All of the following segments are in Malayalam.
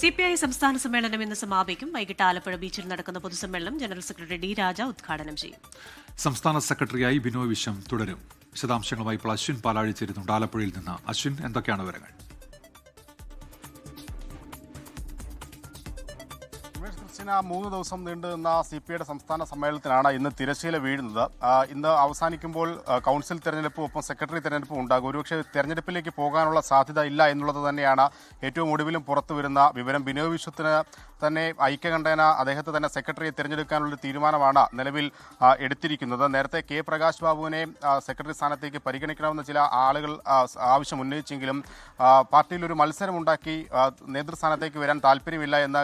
സി പി ഐ സംസ്ഥാന സമ്മേളനം ഇന്ന് സമാപിക്കും. വൈകിട്ട് ആലപ്പുഴ ബീച്ചിൽ നടക്കുന്ന പൊതുസമ്മേളനം ജനറൽ സെക്രട്ടറി ഡി രാജ ഉദ്ഘാടനം ചെയ്യും. സംസ്ഥാന സെക്രട്ടറിയായി ബിനോയ് വിശ്വം തുടരും. വിശദാംശങ്ങളുമായി ഇപ്പോൾ അശ്വിൻ പാലാഴി ആലപ്പുഴയിൽ നിന്ന്. അശ്വിൻ എന്തൊക്കെയാണ് വിവരങ്ങൾ? രമേശ് ക്രിസ്ത്യന മൂന്ന് ദിവസം നീണ്ടു നിന്ന സി പി ഐയുടെ സംസ്ഥാന സമ്മേളനത്തിനാണ് ഇന്ന് തിരശ്ശീല വീഴുന്നത്. ഇന്ന് അവസാനിക്കുമ്പോൾ കൗൺസിൽ തെരഞ്ഞെടുപ്പും ഒപ്പം സെക്രട്ടറി തെരഞ്ഞെടുപ്പും ഉണ്ടാകും. ഒരുപക്ഷെ തെരഞ്ഞെടുപ്പിലേക്ക് പോകാനുള്ള സാധ്യത ഇല്ല എന്നുള്ളത് തന്നെയാണ് ഏറ്റവും ഒടുവിലും പുറത്തു വരുന്ന വിവരം. ബിനോയ് വിശ്വത്തിന് തന്നെ ഐക്യകണ്ഠേന അദ്ദേഹത്തെ തന്നെ സെക്രട്ടറിയെ തിരഞ്ഞെടുക്കാനുള്ള തീരുമാനമാണ് നിലവിൽ എടുത്തിരിക്കുന്നത്. നേരത്തെ കെ പ്രകാശ് ബാബുവിനെ സെക്രട്ടറി സ്ഥാനത്തേക്ക് പരിഗണിക്കണമെന്ന് ചില ആളുകൾ ആവശ്യം ഉന്നയിച്ചെങ്കിലും പാർട്ടിയിൽ ഒരു മത്സരമുണ്ടാക്കി നേതൃസ്ഥാനത്തേക്ക് വരാൻ താല്പര്യമില്ല എന്ന്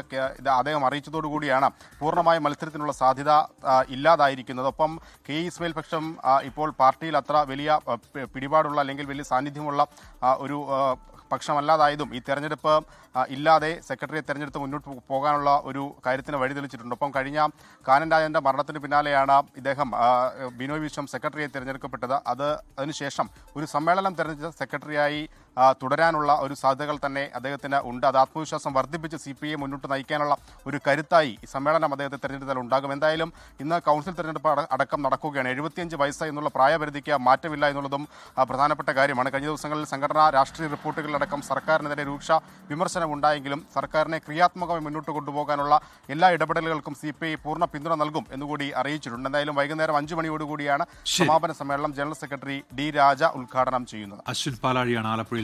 അദ്ദേഹം അറിയിച്ചതോടുകൂടിയാണ് പൂർണമായ മത്സരത്തിനുള്ള സാധ്യത ഇല്ലാതായിരിക്കുന്നത്. ഒപ്പം കെ ഇസ്മയിൽ പക്ഷം ഇപ്പോൾ പാർട്ടിയിൽ അത്ര വലിയ പിടിപാടുള്ള അല്ലെങ്കിൽ വലിയ സാന്നിധ്യമുള്ള ഒരു പക്ഷമല്ലാതായതും ഈ തെരഞ്ഞെടുപ്പ് ഇല്ലാതെ സെക്രട്ടറിയെ തെരഞ്ഞെടുത്ത് മുന്നോട്ട് പോകാനുള്ള ഒരു കാര്യത്തിന് വഴിതെളിച്ചിട്ടുണ്ട് ഒപ്പം കഴിഞ്ഞ കാനൻ രാജന്റെ മരണത്തിന് പിന്നാലെയാണ് ഇദ്ദേഹം ബിനോയ് വിശ്വം സെക്രട്ടറിയെ തിരഞ്ഞെടുക്കപ്പെട്ടത്. അത് അതിനുശേഷം ഒരു സമ്മേളനം തെരഞ്ഞെടുത്ത സെക്രട്ടറിയായി തുടരാനുള്ള ഒരു സാധ്യതകൾ തന്നെ അദ്ദേഹത്തിന് ഉണ്ട്. അത് ആത്മവിശ്വാസം വർദ്ധിപ്പിച്ച് സി പി ഐ മുന്നോട്ട് നയിക്കാനുള്ള ഒരു കരുത്തായി ഈ സമ്മേളനം അദ്ദേഹത്തെ തെരഞ്ഞെടുത്താൽ ഉണ്ടാകും. എന്തായാലും ഇന്ന് കൗൺസിൽ തെരഞ്ഞെടുപ്പ് അടക്കം നടക്കുകയാണ്. എഴുപത്തിയഞ്ച് വയസ്സ് എന്നുള്ള പ്രായപരിധിക്ക് മാറ്റമില്ല എന്നുള്ളതും പ്രധാനപ്പെട്ട കാര്യമാണ്. കഴിഞ്ഞ ദിവസങ്ങളിൽ സംഘടനാ രാഷ്ട്രീയ റിപ്പോർട്ടുകളിലടക്കം സർക്കാരിനെതിരെ രൂക്ഷ വിമർശനം ഉണ്ടായെങ്കിലും സർക്കാരിനെ ക്രിയാത്മകമായി മുന്നോട്ട് കൊണ്ടുപോകാനുള്ള എല്ലാ ഇടപെടലുകൾക്കും സി പി ഐ പൂർണ പിന്തുണ നൽകും എന്നുകൂടി അറിയിച്ചിട്ടുണ്ട്. എന്തായാലും വൈകുന്നേരം അഞ്ചു മണിയോടുകൂടിയാണ്. സമാപന സമ്മേളനം ജനറൽ സെക്രട്ടറി ഡി രാജ ഉദ്ഘാടനം ചെയ്യുന്നത്. അശ്വിൻ പാലാഴിയാണ് ആലപ്പുഴയിൽ